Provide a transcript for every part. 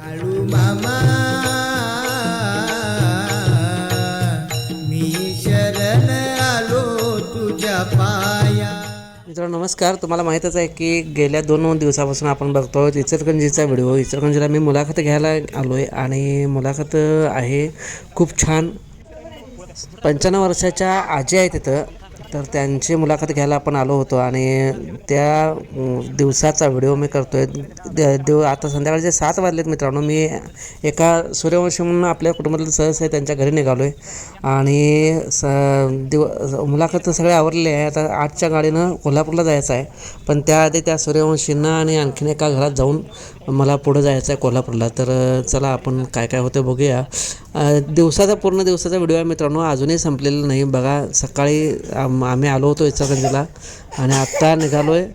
मामा. मी शरण आलो तुझ्या पाया. मित्रांनो नमस्कार. तुम्हाला माहीतच आहे की गेल्या दोन दिवसापासून आपण बघतो इचलकरंजीचा व्हिडिओ. इचलकरंजीला मी मुलाखत घ्यायला आलो आहे आणि मुलाखत आहे खूप छान. पंच्याण्णव वर्षाच्या आजी आहेत तिथं. तर त्यांची मुलाखत घ्यायला आपण आलो होतो आणि त्या दिवसाचा व्हिडिओ मी करतो आहे देव आता संध्याकाळचे सात वाजलेत मित्रांनो. मी एका सूर्यवंशी म्हणून आपल्या कुटुंबातील सदस्य त्यांच्या घरी निघालो आहे आणि स दिव मुलाखत सगळे आवडले आहे. आता आठच्या गाडीनं कोल्हापूरला जायचं आहे. पण त्याआधी त्या सूर्यवंशींना आणि आणखीन एका घरात जाऊन मला पुढं जायचं आहे कोल्हापूरला. तर चला आपण काय काय होतं बघूया. दिवसाचा पूर्ण दिवसाचा व्हिडिओ आहे मित्रांनो. अजूनही संपलेला नाही. बघा सकाळी आम- आम्ही आलो होतो इचलकरंजीला आणि आत्ता निघालो आहे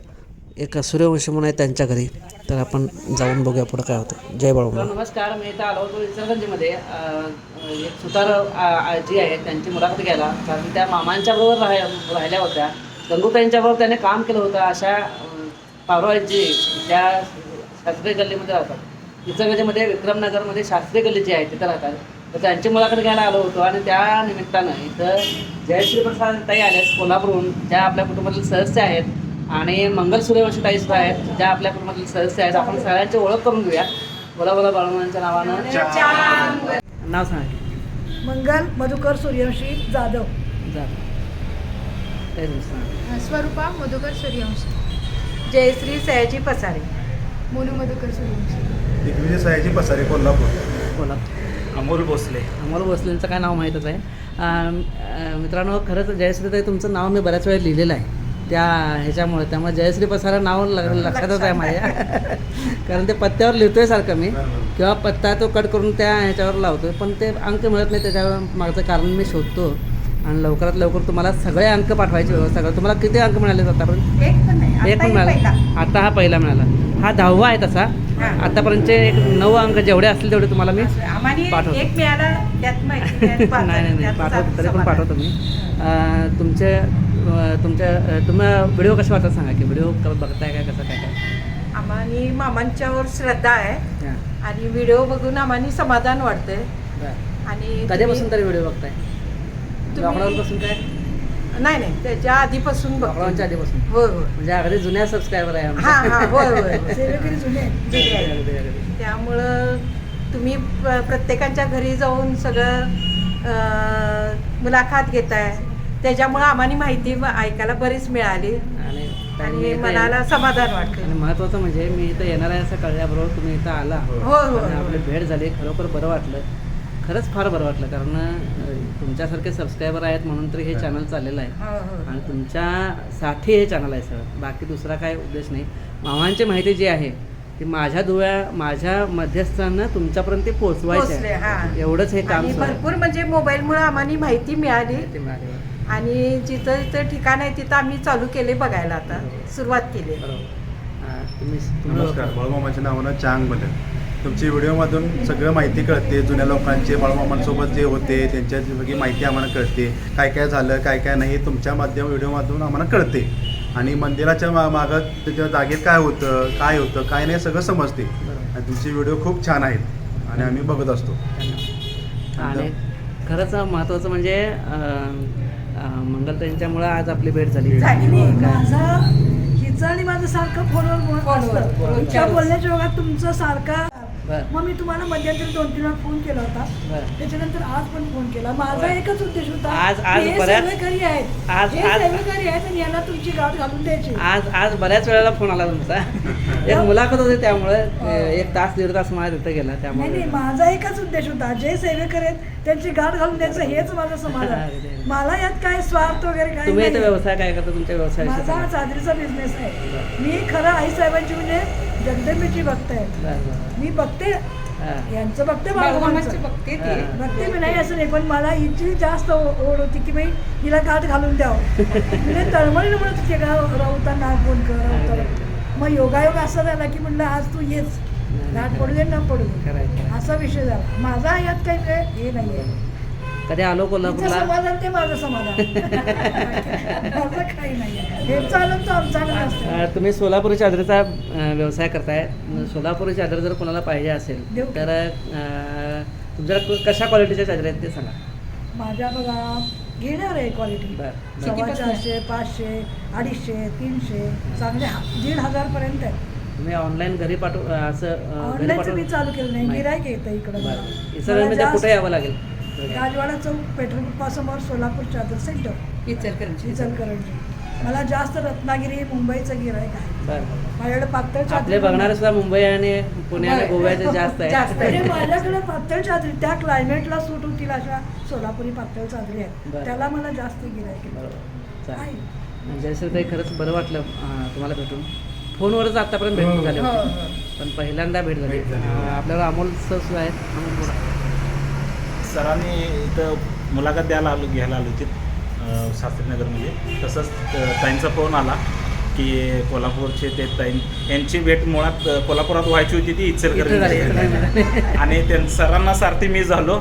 एक सूर्यवंशी म्हणून आहे त्यांच्या घरी. तर आपण जाऊन बघूया पुढं काय होतं. जय बाळू नमस्कार. मी इथं आलो होतो इचलकरंजीमध्ये. एक सुतार आजी आहे त्यांची मुलाखत घ्यायला. कारण त्या मामांच्या बरोबर राह राहिल्या होत्या. गंगूताईंच्याबरोबर त्याने काम केलं होतं. अशा पारोळाची त्या शास्त्रीय गल्लीमध्ये राहतात. इचलकरंजीमध्ये विक्रमनगरमध्ये शास्त्रीय गल्ली जी आहे तिथं राहतात. तर त्यांची मुलाखत घ्यायला आलो होतो आणि त्या निमित्तानं इथं जयश्री प्रसाद ताई आल्यास कोल्हापूरहून ज्या आपल्या कुटुंबातील सदस्य आहेत आणि मंगल सूर्यवंशी ताई सुद्धा आहेत ज्या आपल्या कुटुंबातील सदस्य आहेत. आपण सगळ्यांची ओळख करून घेऊया. बोला बोला बाळूमांच्या नावानं. नाव सांगा मंगल मधुकर सूर्यवंशी जाधव. जा काय तुमचं सांगा. स्वरूपा मधुकर सूर्यवंशी. जयश्री सयाजी पसारे. मोनू मधुकर सूर्यवंशी. दिग्विजय सयाजी पसारे कोल्हापूर. बोला अमोल भोसले. अमोल भोसलेंचं काय नाव माहीतच आहे. मित्रांनो खरंच जयश्रीताई तुमचं नाव मी बऱ्याच वेळा लिहिलेलं आहे. त्या ह्याच्यामुळे त्यामुळे जयश्री पसारा नाव लक्षातच आहे माझ्या. कारण ते पत्त्यावर लिहितोय सारखं मी. किंवा पत्ता तो कट करून त्या ह्याच्यावर लावतोय पण ते अंक मिळत नाही त्याच्यावर मागचं कारण मी शोधतो. आणि लवकरात लवकर तुम्हाला सगळे अंक पाठवायची व्यवस्था करा. तुम्हाला किती अंक मिळाले आतापर्यंत एक पण. मिळाला. आता हा पहिला मिळाला. हा दहावा आहे तसा. आतापर्यंतचे एक नऊ अंक जेवढे असतील तेवढे तुम्हाला मी पाठवतो. एक मिळाला नाही नाही पाठवतो तरी पण. पाठवतो मी. तुमच्या अं, तुम्हाला व्हिडिओ कसे वाटतात सांगा की व्हिडिओ बघताय काय कसं काय काय? आम्हाला मामांच्यावर श्रद्धा आहे आणि व्हिडिओ बघून आम्हाला समाधान वाटतंय. आणि कधीपासून तरी व्हिडिओ बघताय? तुम्ही- लॉकडाऊनपासून काय? तुम्ही- नाही नाही त्याच्या आधीपासून बघतो. लॉकडाऊनच्या आधीपासून. होय होय. म्हणजे अगदी जुन्या सबस्क्रायबर आहे हा हा होय होय होय. जुने जुने आहे. अगदी, अगदी. त्यामुळं तुम्ही प्र- प्रत्येकाच्या घरी जाऊन सगळं अं, मुलाखत घेताय. त्याच्यामुळं आम्हाला माहिती ऐकायला बरीच मिळाली. आणि इथं मनाला समाधान आणि वाटते महत्त्वाचं म्हणजे मी इथं येणार आहे असं कळल्याबरोबर तुम्ही इथं आला. होय होय आणि आपली. भेट झाली. खरोखर बरं वाटलं. खरंच फार बरं वाटलं कारण तुमच्यासारखे सबस्क्रायबर आहेत म्हणून तरी हे चॅनल चाललेलं आहे. हो, हो. आणि तुमच्यासाठी हे चॅनल आहे सर बाकी दुसरा काय उद्देश नाही. मामांची माहिती जी आहे ती माझ्या दुव्या माझ्या मध्यस्थांना तुमच्यापर्यंत ती पोहोचवायची हा. आहे एवढंच हे काम. भरपूर म्हणजे मोबाईलमुळे आम्हाला माहिती मिळाली. आणि जिथं जिथं ठिकाण आहे तिथं आम्ही चालू केले बघायला आता. सुरुवात केली. नमस्कार. बाळूमामाच्या नावानं चांग बदल तुमची व्हिडिओमधून सगळं माहिती कळते जुन्या लोकांचे बाळूमामांसोबत जे होते त्यांच्या सगळी माहिती आम्हाला कळते. काय काय झालं काय काय नाही हे तुमच्या माध्यम व्हिडिओमधून आम्हाला कळते. आणि मंदिराच्या मा मागं त्याच्या जागेत काय होतं काय होतं काय नाही सगळं समजते. आणि तुमचे व्हिडिओ खूप छान आहेत. आणि आम्ही बघत असतो. आणि खरंच महत्त्वाचं म्हणजे अं, मंगलताईंच्यामुळं आज आपली भेट झाली. माझं हिचं आणि माझं सारखं फोनवर बोलण्याच्या ओघात तुमचं सारखा बरं. मग मी तुम्हाला मध्यंतरी दोन तीन वेळा फोन केला होता. बरं. त्याच्यानंतर आज पण फोन केला. माझा बरं. एकच उद्देश होता. आज- आज हे बऱ्याच- सेवेकरी आहेत. आज- हे आज- सेवेकरी आहेत आणि यांना तुमची गाठ घालून द्यायची. आज आज बऱ्याच वेळेला फोन आला तुमचा. एक मुलाखत होती त्यामुळे एक तास दीड तास मला तिथं गेला नाही त्यामुळे. नाही माझा एकच उद्देश होता. जे सेवेकर आहेत त्यांची गाठ घालून द्यायचं हेच माझं समाधान. अगदी. मला यात काय स्वार्थ वगैरे काही तुम्ही इथं व्यवसाय काय करता? तुमच्या व्यवसायाविषयी माझा सांगा. चादरीचा बिझनेस आहे. मी खरं आई साहेबांची म्हणजे जगदंबीची भक्त आहे बरं. मी बघते. हा. यांचं बघते बाळूमामाची. बघते ती. बघते मी नाही असं नाही पण मला हिची जास्त ओढ होती की बाई हिला गाठ घालून द्यावं. म्हणजे तळमळीनं म्हणत होते का राऊतांना फोन कर मग योगायोग असा झाला की म्हणलं आज तू येच. गाठ पडू दे ना पडू आहे, आहे. असा विषय झाला. माझा यात काही काय हे नाहीये. कधी आलो कोल्हापूरला? समाधान ते माझं समाधान. माझं काही नाही हे चालत तो आमचा नसतं अ, तुम्ही सोलापुरी चादरीचा व्यवसाय करताय. सोलापुरी चादर जर कोणाला पाहिजे असेल देऊ. तर तुमच्याकडे क- कशा क्वालिटीच्या चादरी आहेत ते सांगा. माझ्या बघा घेणार आहे क्वालिटी. सव्वा चारशे पाचशे अडीचशे तीनशे चांगले हा- दीड हजार पर्यंत आहे. तुम्ही ऑनलाईन घरी पाठव असं पाठव मी चालू केलं नाही. गिरायक येतं इकडं इचलकरंजीला कुठे यावं लागेल? राजवाडा चौक पेट्रोल पंपासमोर सोलापूर चादर सेंटर इचलकरंजी. इचलकरंजी. मला जास्त रत्नागिरी मुंबईचं गिरायक आहे. माझ्याकडे पातळ आपले चादरी बघणारे सुद्धा मुंबई आणि पुणे आणि गोव्याचे जास्त जास्त आहे. म्हणजे माझ्याकडे पातळ चादरी त्या क्लायमेटला सूट होतील अशा सोलापुरी पातळ चादरी बरं. आहेत त्याला मला जास्त गिरायक चालेल. जयश्री ताई खरंच बरं वाटलं अं, तुम्हाला भेटून. फोनवरच आतापर्यंत भेट झाली हो, होती. हो. पण पहिल्यांदा भेट झाली. भेट झाली. अं, आपल्याला अमोल सर सुद्धा आहेत अमोल बोला. सरांनी इथं मुलाखत द्यायला आलो घ्यायला आलो होती शास्त्रीनगरमध्ये. तसंच ताईंचा फोन आला की कोल्हापूरचे ते ताईं यांची भेट मुळात कोल्हापुरात व्हायची होती ती इचलकरंजी झाली. आणि त्यां सरांना सारथी मी झालो.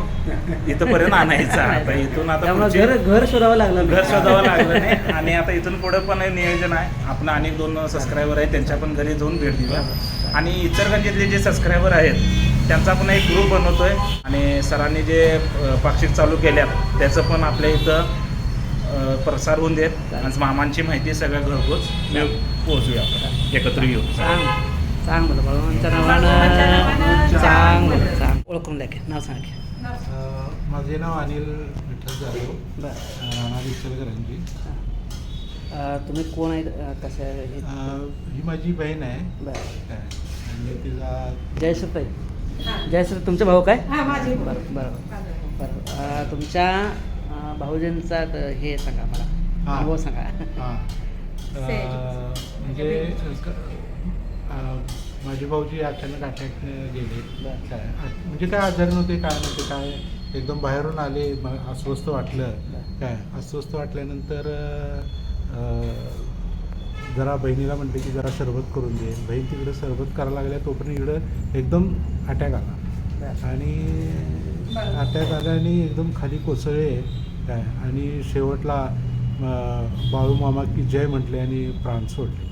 इथंपर्यंत आणायचा. आता इथून आता घर घर शोधावं लागलं घर शोधावं लागलं नाही. आणि आता इथून पुढे पण नियोजन आहे. आपण अनेक दोन सबस्क्रायबर आहेत त्यांच्या पण घरी जाऊन भेट देऊया आणि इचलकरंजीतले जे सबस्क्रायबर आहेत त्यांचा पण एक ग्रुप बनवतोय. आणि सरांनी जे पाक्षिक चालू केल्यात त्याचं पण आपल्या इथं प्रसार होऊन देत. आणि मामांची माहिती सगळ्या घरपोच. मिळ- पोहोचूया आपण. एकत्र येऊ. सांग सांग मला नावानं सांग सांग. मला, सांग ओळखून द्या नाव सांग माझे नाव अनिल विठ्ठल जाधव इचलकरंजी अं, तुम्ही कोण कसं आहे अ, हे? माझी बहीण आहे. आणि तिचा जयश्री ताई जयश्री तुमचे भाऊ काय? हा माझी बरं बरं बरं. अं, तुमच्या भाऊजींचा हे सांगा मला. हां. अनुभव सांगा. हा. म्हणजे माझे भाऊजी अचानक अटॅक गेले. म्हणजे काय आजार नव्हते काय नव्हते काय? एकदम बाहेरून आले अस्वस्थ वाटलं. काय? अस्वस्थ वाटल्यानंतर जरा बहिणीला म्हटलं की जरा सरबत करून दे. बहीण तिकडे सरबत करायला लागल्या तोपर्यंत इकडं एकदम अटॅक आला. आणि अटॅक आला आणि एकदम खाली कोसळले. काय आणि शेवटला बाळू मामा की जय म्हटले आणि प्राण सोडले.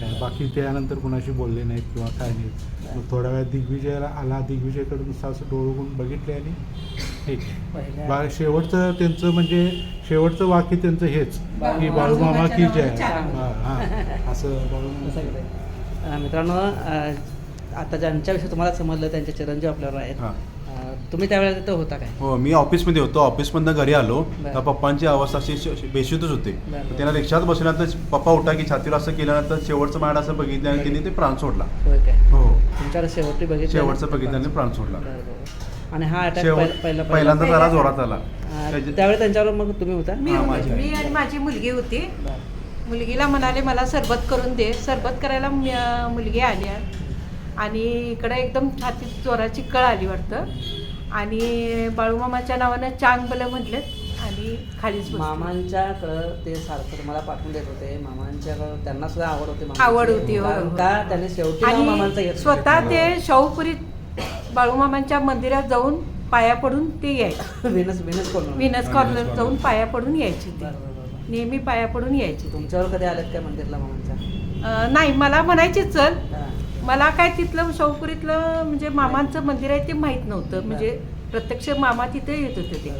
काय बाकी त्यानंतर कुणाशी बोलले नाहीत किंवा काय नाहीत. मग थोड्या वेळात दिग्विजयाला आला. दिग्विजयकडून असं डोळून बघितले आणि हे केलं. पहिल्या बा शेवटचं त्यांचं म्हणजे शेवटचं वाक्य त्यांचं हेच की बाळू मामा की जय. हां हां. असं मित्रांनो आता ज्यांच्याविषयी तुम्हाला समजलं त्यांचे चिरंजीव आपल्यावर आहेत. हां. तुम्ही त्यावेळेला तिथं होता काय? हो मी ऑफिसमध्ये होतो. ऑफिसमधनं घरी आलो. तर पप्पांची अवस्था अशी बेशुद्धच होते. त्यांना रिक्षात बसल्यानंतर पप्पा उठा की छातीवर असं केल्यानंतर शेवटचं माड असं बघितलं आणि त्यांनी ते प्राण सोडला. हो. तुमच्याकडे शेवटी बघितलं. शेवटचं बघितल्याने प्राण सोडला. आणि हा अटॅक शेवट पहिला पहिल्यांदा जरा जोरात आला त्याच्या- त्यावेळी त्यांच्यावर मग तुम्ही होता मी हा. माझी. मी आणि माझी मुलगी होती. मुलगीला म्हणाले मला सरबत करून दे सरबत करायला मी- अं, मुलगी आली आणि इकडे एकदम छातीत जोराची कळ आली वाटतं आणि बाळूमामाच्या नावानं चांग बलं म्हटलेत आणि खालीच बसले. मामांच्याकडं ते सारखं मला पाठवून देत होते मामांच्याकडं त्यांना सुद्धा आवड होती मामांची. आवड होती, हो, कारण हो. का त्यांनी शेवटी नाव मामांचं आणि घेतलं. स्वतः ते शाहूपुरीत बाळूमामांच्या मंदिरात जाऊन पाया पडून ते यायचे. विनस विनस कोण विनस कॉर्नर जाऊन पाया पडून यायचे ते. बरं, बरं, बरं. नेहमी पाया पडून यायचे तुमच्यावर कधी आलेत काय मंदिरला मामांच्या? अं, नाही मला म्हणायचे चल. हा. मला काय तिथलं शाहूपुरीतलं म्हणजे मामांचं मंदिर आहे ते माहीत नव्हतं. म्हणजे प्रत्यक्ष मामा तिथे येत होते ते.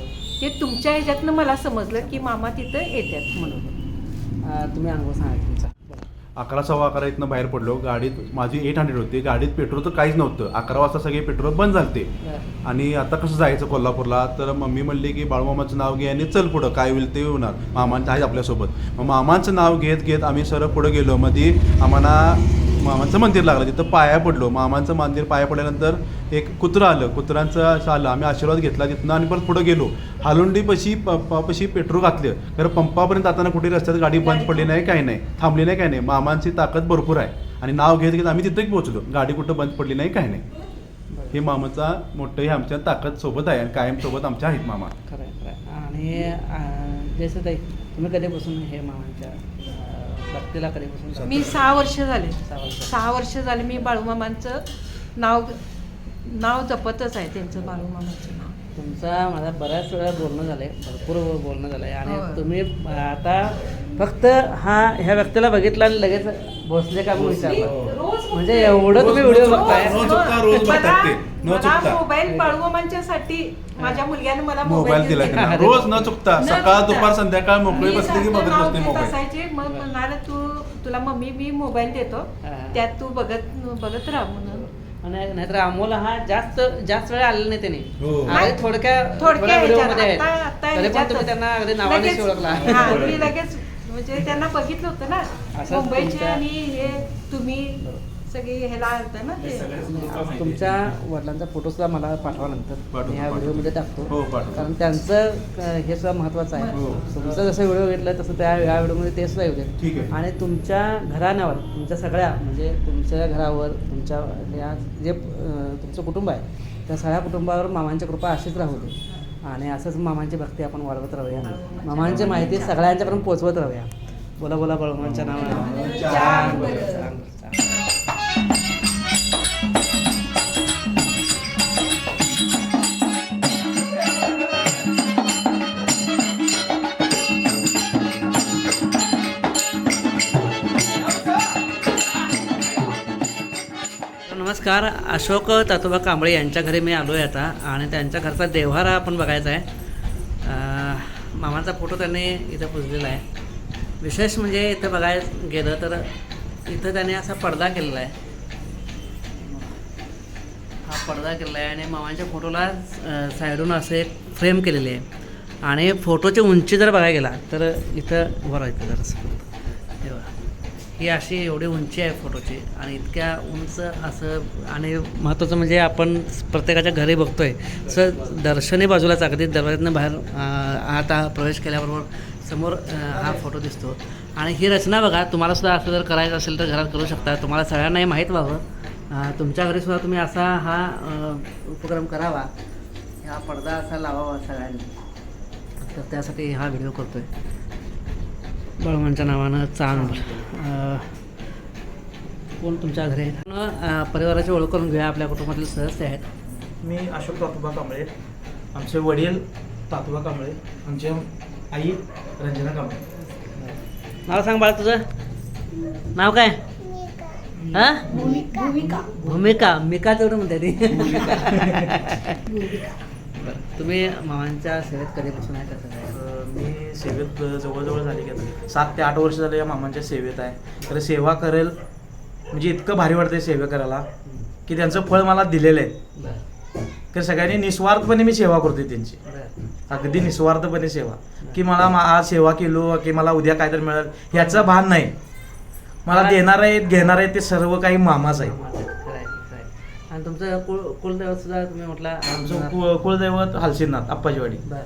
ते तुमच्या ह्याच्यातनं मला समजलं की मामा तिथं येतात म्हणून. अं, तुम्ही अनुभव सांगा तुमचा. अकरा सव्वा अकरा इथनं बाहेर पडलो. गाडीत माझी एट हंड्रेड होती. गाडीत पेट्रोल तर काहीच नव्हतं. अकरा वाजता सगळे पेट्रोल बंद झालते. आणि आता कसं जायचं कोल्हापूरला? तर मम्मी म्हणली की बाळूमामाचं नाव घे आणि चल पुढं. काय होईल ते होणार. मामांचं आहे आपल्यासोबत. मग मामांचं नाव घेत घेत आम्ही सरळ पुढं गेलो. मध्ये आम्हाला मामांचं मंदिर लागलं तिथं पाया पडलो. मामांचं मंदिर पाया पडल्यानंतर एक कुत्रं आलं. कुत्रांचं असं आलं आम्ही आशीर्वाद घेतला. तिथनं आणि परत पुढं गेलो. हालोंडीपाशी पंपापाशी पेट्रोल घातलं. कारण पंपापर्यंत जाताना कुठे रस्त्यात गाडी बंद पडली नाही काही नाही. थांबली नाही काही नाही. मामांची ताकद भरपूर आहे. आणि नाव घेत घेत आम्ही तिथंही पोहोचलो. गाडी कुठं बंद पडली नाही काही नाही. हे मामाचा मोठं हे आमच्या ताकद सोबत आहे आणि कायम सोबत आमच्या आहेत मामा. खरं आहे खरं आहे आणि जसं ताई तुम्ही कधीपासून हे मामांच्या भक्तीला कधीपासून मी सहा वर्ष झाले सहा वर्ष. सहा वर्ष झाले मी बाळूमामांचं नाव नाव जपतच आहे त्यांचं बाळूमामाचं नाव तुमचा माझा बऱ्याच वेळा बोलणं झालंय भरपूर वेळ बोलणं झालंय आणि होय. तुम्ही आता फक्त हा ह्या व्यक्तीला बघितलं आणि लगेच भोसले का म्हणून विचारलं रोज म्हणजे एवढं तुम्ही व्हिडिओ बघताय. न चुकता रोज बघतात ते. न मला चुकता. मोबाईल माझ्या मुलग्याने मला मोबाईल दिला. त्यांना. रोज न चुकता सकाळ. दुपार संध्याकाळ मोकळी की बघत बसते मोबाईल असायचे मग म्हणाले तू तुला मम्मी मी मोबाईल देतो. हा. त्यात तू बघत बघत राहा म्हणून. आणि नाहीतर अमोल हा जास्त जास्त वेळ आलेला नाही त्याने. हो. अगदी थोडक्या थोडक्या थोड्या व्हिडिओमध्ये ह्याच्यात, आता- आता आहेत तरी पण ह्याच्यातच. तुम्ही त्यांना अगदी नावाने लगेच- ओळखला. हा, मी लगेच म्हणजे त्यांना बघितलं होतं ना. मुंबईचे आणि हे तुम्ही सगळे ह्याला होतं ना ते. आज तुमच्या वडिलांचा फोटो सुद्धा मला पाठवा नंतर. मी ह्या. व्हिडिओमध्ये टाकतो. हो. कारण त्यांचं हे सुद्धा महत्त्वाचं आहे. हो. तुमचं जसं व्हिडिओ घेतलं तसं त्या या व्हिडिओमध्ये ते सुद्धा येऊ दे ठीक आहे. आणि तुमच्या घराण्यावर तुमच्या सगळ्या म्हणजे तुमच्या घरावर तुमच्या या जे तुमचं कुटुंब आहे त्या सगळ्या कुटुंबावर मामांची कृपा अशीच राहू दे. आणि असंच मामांची भक्ती आपण वाढवत राहूया. मामांची माहिती सगळ्यांच्यापर्यंत पोहोचवत राहूया. बोला बोला बळवंच्या नावाने नमस्कार अशोक तातोबा कांबळे यांच्या घरी मी आलो आहे आता आणि त्यांच्या घरचा देव्हारा आपण बघायचा आहे. मामाचा फोटो त्यांनी इथं पुजलेला आहे. विशेष म्हणजे इथं बघायला गेलं तर इथं त्याने असा पडदा केलेला आहे. हा पडदा केलेला आहे आणि मामांच्या फोटोला साईडून असं एक फ्रेम केलेली आहे. आणि फोटोची उंची जर बघायला गेला तर इथं वर येतं जरासं. तेव्हा ही अशी एवढी उंची आहे फोटोची आणि इतक्या उंच असं आणि महत्त्वाचं म्हणजे आपण प्रत्येकाच्या घरी बघतोय. सर दर्शनी बाजूलाच अगदी दरवाज्यातनं बाहेर आता प्रवेश केल्याबरोबर समोर हा फोटो दिसतो. आणि ही रचना बघा तुम्हाला सुद्धा असं जर करायचं असेल तर घरात करू शकता. तुम्हाला सगळ्यांनाही माहीत व्हावं. तुमच्या घरी सुद्धा तुम्ही असा हा उपक्रम करावा. हा पडदा असा लावावा सगळ्यांनी. तर त्यासाठी हा व्हिडिओ करतोय. बळवणच्या नावानं चांग कोण तुमच्या घरी आहेत परिवाराची ओळख करून घेऊया. आपल्या कुटुंबातील सदस्य आहेत. मी अशोक तातुबा कांबळे. आमचे वडील तातुबा कांबळे. आमच्या आई रंजना कांबळे नाव सांग बाळा तुझं. नाव काय? हा? भूमिका. भूमिका. मिका तेवढं म्हणते ती. बरं. तुम्ही मामांच्या सेवेत कधीपासून आहे? कसं काय? अं, मी सेवेत जवळजवळ झाले की सात ते आठ वर्ष झाले या मामांच्या सेवेत आहे. तर सेवा करेल म्हणजे इतकं भारी वाटते सेवा करायला की त्यांचं फळ मला दिलेलं आहे. तर सगळ्यांनी निस्वार्थपणे मी सेवा करते त्यांची. अगदी निस्वार्थपणे सेवा. की मला मा- आज सेवा केलो की मला उद्या काहीतरी मिळेल ह्याचं भान नाही. मला देणार आहेत घेणार आहेत ते सर्व काही मामाच आहे. आणि तुमचं कुल कुलदैवत सुद्धा तुम्ही म्हटला आमचं कु- कुलदैवत अप्पाजीवाडी. बरं.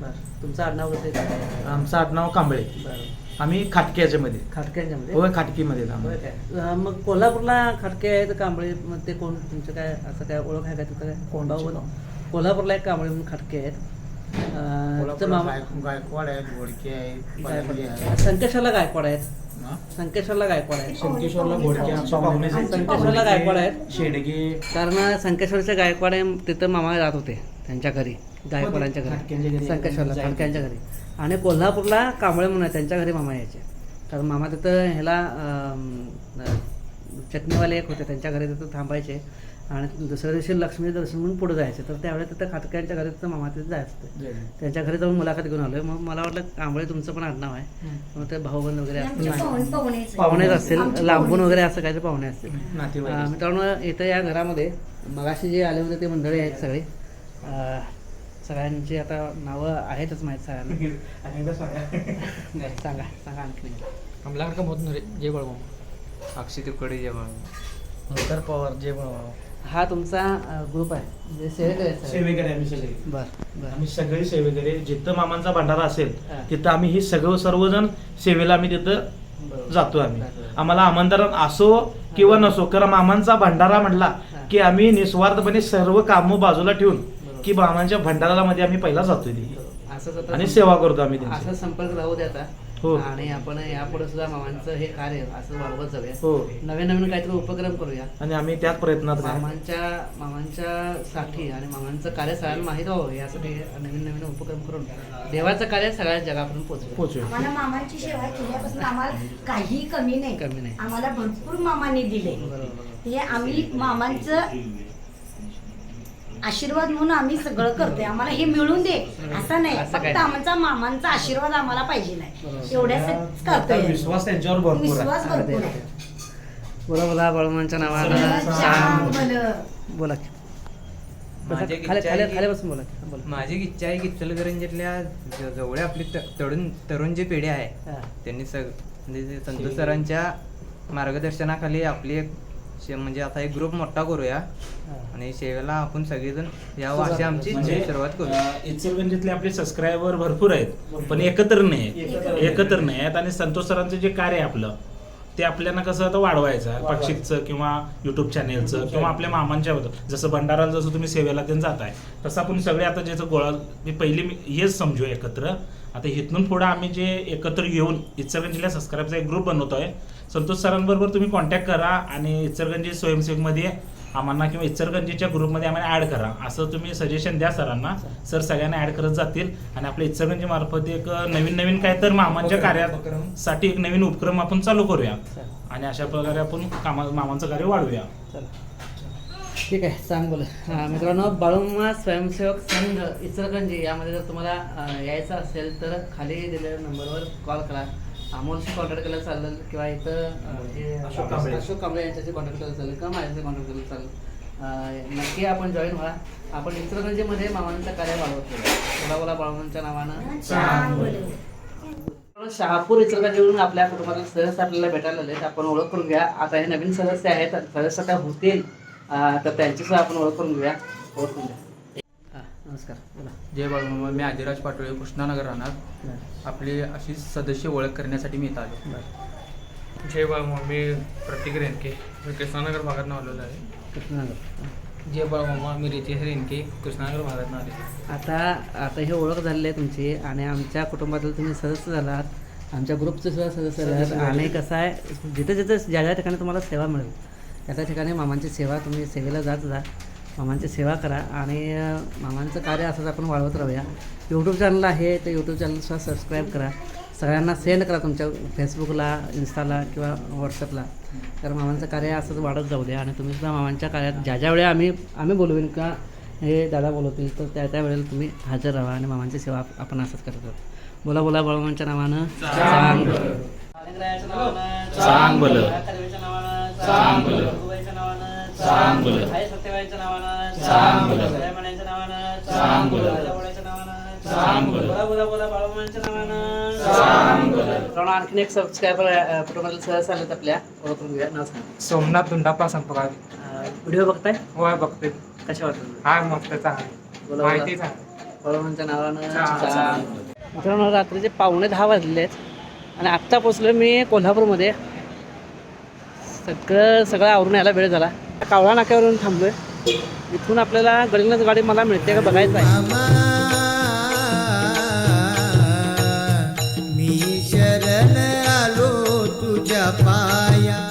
बरं. तुमचं आडनाव कसं आहे? आमचं आडनाव कांबळे. बरं. आम्ही खाटक्याच्या मध्ये खाटक्यांच्यामध्ये? होय खाटकीमध्ये होय. काय? अं, मग कोल्हापूरला खडके आहेत कांबळे? मग ते कोण? तुमचं काय असं काय ओळख आहे का तिथं काय? भाऊ- कोल्हापूरला एक कांबळे म्हणून खडके आहेत. अं, तिथं मामा गायकवाड आहेत घोडके आहेत गायकवाड. संकेश्वरला गायकवाड आहेत. संकेश्वरला गायकवाड आहेत. शंकेश्वरला घोडके आमच्या पाहुणेच आहेत. संकेश्वरला गायकवाड आहेत. शेडगे. कारण संकेश्वरचे गायकवाड आहे तिथं मामा जात होते त्यांच्या घरी गायकवाडांच्या खाटक्यांच्या घरी. घरी. संकेश्वरला जायचे. खडक्यांच्या घरी. आणि कोल्हापूरला कांबळे म्हणून आहे त्यांच्या घरी मामा यायचे. कारण मामा तिथं ह्याला चटणीवाले एक होते त्यांच्या घरी तिथं थांबायचे. आणि दुसऱ्या दिवशी लक्ष्मी दर्शन म्हणून पुढे जायचे. तर त्यावेळेस तिथं खाटक्यांच्या घरी तिथं मामा तिथे जायचं त्यांच्या घरी जाऊन मुलाखत घेऊन आलोय. मग मला वाटलं कांबळे तुमचं पण आडनाव आहे. मग ते भाऊबंद वगैरे असतील पाहुणेच असतील. लांबून वगैरे असं काहीतरी पाहुणे असतील. मित्रांनो इथं या घरामध्ये मगाशी जे आले होते ते मंडळी आहेत सगळे. सगळ्यांची आता नावं आहेतच माहीत सगळ्यांना सांगा. सांगा आणखी होत नाही रे जय बळवा अक्षय तिकडे जय बळवा धोतर पवार जय बाबा हा तुमचा ग्रुप आहे म्हणजे सेवेकरी आहेत सगळे. सेवेकरी आम्ही सगळे बरं बरं आम्ही सगळे सेवेकरी जिथं मामांचा भंडारा असेल हा. तिथं आम्ही ही सगळं सर्वजण सेवेला आम्ही तिथं. जातो आम्ही. आम्हाला आमंत्रण असो किंवा नसो कारण मामांचा भंडारा म्हटला हा. की आम्ही निस्वार्थपणे सर्व कामं बाजूला ठेवून की मामांच्या भंडाराला मध्ये आम्ही पहिला जातोय ती. असंच आता आणि सेवा करतो आम्ही असा संपर्क राहू दे आता. हो. आणि आपण यापुढे सुद्धा मामांचं हे कार्य असं वाढवत जाऊया. हो. नवीन नवीन काहीतरी उपक्रम करूया. आणि आम्ही त्याच प्रयत्नात. मामांच्या मामांच्या साठी आणि मामांचं कार्य सगळ्यांना माहीत व्हावं. यासाठी नवीन नवीन उपक्रम करून देवाचं कार्य सगळ्या जगापर्यंत पोहोचवू पोचूया आम्हाला मामांची सेवा केल्यापासून आम्हाला काही कमी नाही. कमी नाही. आम्हाला भरपूर मामाने दिले. हे आम्ही मामांचं आशीर्वाद म्हणून आम्ही सगळं करतोय. आम्हाला हे मिळून दे. असं नाही. असं काय फक्त आमचा मामांचा आशीर्वाद आम्हाला पाहिजे नाही. एवढ्याच करतोय. विश्वास त्यांच्यावर भरपूर आहे. विश्वास भरपूर आहे. बोला बोला नावानं. छान भलं. बोला. माझी एक खाली इच्छा खाली आहे की- खाली बसून बोला. की. बोला. माझी एक इच्छा आहे की इचलकरंजीतल्या ज- जेवढे आपली त- तरुण तरुण जे पिढी आहे. हा. त्यांनी सग म्हणजे संतोष सरांच्या मार्गदर्शनाखाली आपली एक शे- म्हणजे आता एक ग्रुप मोठा करूया. आणि सेवेला आपण सगळेजण यावं अशी आमची म्हणजे सुरुवात करू. अं, इचलकरंजीतले आपले सबस्क्रायबर भरपूर आहेत पण एकत्र नाही आहेत. एकत्र नाही आहेत. आणि संतोष सरांचं जे कार्य आहे आपलं ते आपल्याला कसं आता वाढवायचं पाक्षिकचं किंवा युट्यूब चॅनेलचं किंवा आपल्या मामांच्या होतं जसं भंडाराला जसं तुम्ही सेवेला त्यांनी जाताय तसं आपण सगळे आता ज्याचं गोळा मी पहिली मी हेच समजू एकत्र. आता इथून पुढं आम्ही जे एकत्र येऊन इचलकरंजीला सबस्क्राईबचा एक ग्रुप बनवतोय संतोष सरांबरोबर तुम्ही कॉन्टॅक्ट करा आणि इचलकरंजी स्वयंसेवकमध्ये आम्हाला किंवा इचलकरंजीच्या ग्रुपमध्ये आम्हाला ॲड करा. असं तुम्ही सजेशन द्या सरांना. सर सगळ्यांना ॲड करत जातील आणि आपल्या इचलकरंजी मार्फत एक नवीन नवीन काय तर मामांच्या कार्यासाठी एक नवीन उपक्रम आपण चालू करूया. आणि अशा प्रकारे आपण कामा मामांचं कार्य वाढवूया. ठीक आहे सांग बोला. मित्रांनो बाळूमा स्वयंसेवक संघ इचलकरंजी यामध्ये जर तुम्हाला यायचं असेल तर खाली दिलेल्या नंबरवर कॉल करा. अमोलशी कॉन्टॅक्ट केलं चालेल किंवा इथं अशोक कांबळे. अशोक कांबळे यांच्याशी कॉन्टॅक्ट केलं चालेल किंवा माझ्याशी कॉन्टॅक्ट केलं चालेल. नक्की आपण जॉईन व्हा. आपण इचलकरंजीमध्ये मामांचं कार्य वाढवत. बोला बोला बाळूमांच्या नावानं. शहापूर इचलकरंजीवरून आपल्या कुटुंबातील सदस्य आपल्याला भेटायला आले आपण ओळख करून घ्या. आता हे नवीन सदस्य आहेत. सदस्य काय होतील. तर त्यांची सुद्धा आपण ओळख करून घेऊया. ओळख करून घ्या. नमस्कार बोला. जय बाळूमामा मी आदिराज पाटोळे कृष्णानगर राहणार. आपली अशी सदस्य ओळख करण्यासाठी मी इथं आलो. जय बाळमामा मी प्रतीक रेणके मी कृष्णानगर भागातून आलेलो आहे. कृष्णानगर. जय बाळमामा मी रितेश रेणके कृष्णानगर भागातून आले आता आता हे ओळख झालेली आहे तुमची आणि आमच्या कुटुंबातील तुम्ही सदस्य झालात. आमच्या ग्रुपचे सुद्धा सदस्य झालात. आणि कसं आहे जिथे जिथे ज्या ज्या ठिकाणी तुम्हाला सेवा मिळेल त्या त्या ठिकाणी मामांची सेवा तुम्ही सेवेला जात जा. मामांची सेवा करा आणि मामांचं कार्य असंच आपण वाढवत राहूया. यूट्यूब चॅनल आहे ते यूट्यूब चॅनलसुद्धा सबस्क्राईब करा. सगळ्यांना सेंड करा तुमच्या फेसबुकला इन्स्टाला किंवा व्हॉट्सअपला तर मामांचं कार्य असंच वाढत जाऊ द्या आणि तुम्ही सुद्धा मामांच्या कार्यात ज्या ज्या वेळी आम्ही आम्ही बोलवीन किंवा हे दादा बोलवतील तर त्या त्या वेळेला तुम्ही हजर राहा आणि मामांची सेवा आप- आपण असंच करत आहोत बोला बोला बळवंच्या नावानं. मित्रांनो, आणखीन एक सबस्क्रायबर कुटुंबातील सदस्य आलेत आपल्या. ओळखून घेऊया. नमस्कार सोमनाथ दुंडापा संपर्कात अं, व्हिडिओ बघताय? होय बघते कशा वाटत हा मस्त चांगली. बोला माहिती नावानं. मित्रांनो रात्रीचे पावणे दहा वाजले आहेत आणि आत्ता पोचलो मी कोल्हापूरमध्ये. सगळं सगळं आवरून यायला वेळ झाला. कावळा नाक्यावरून थांबलोय. इथून आपल्याला गडिंगलज गाडी मला मिळते का बघायचं आहे? मी शरण आलो तुझ्या पाया.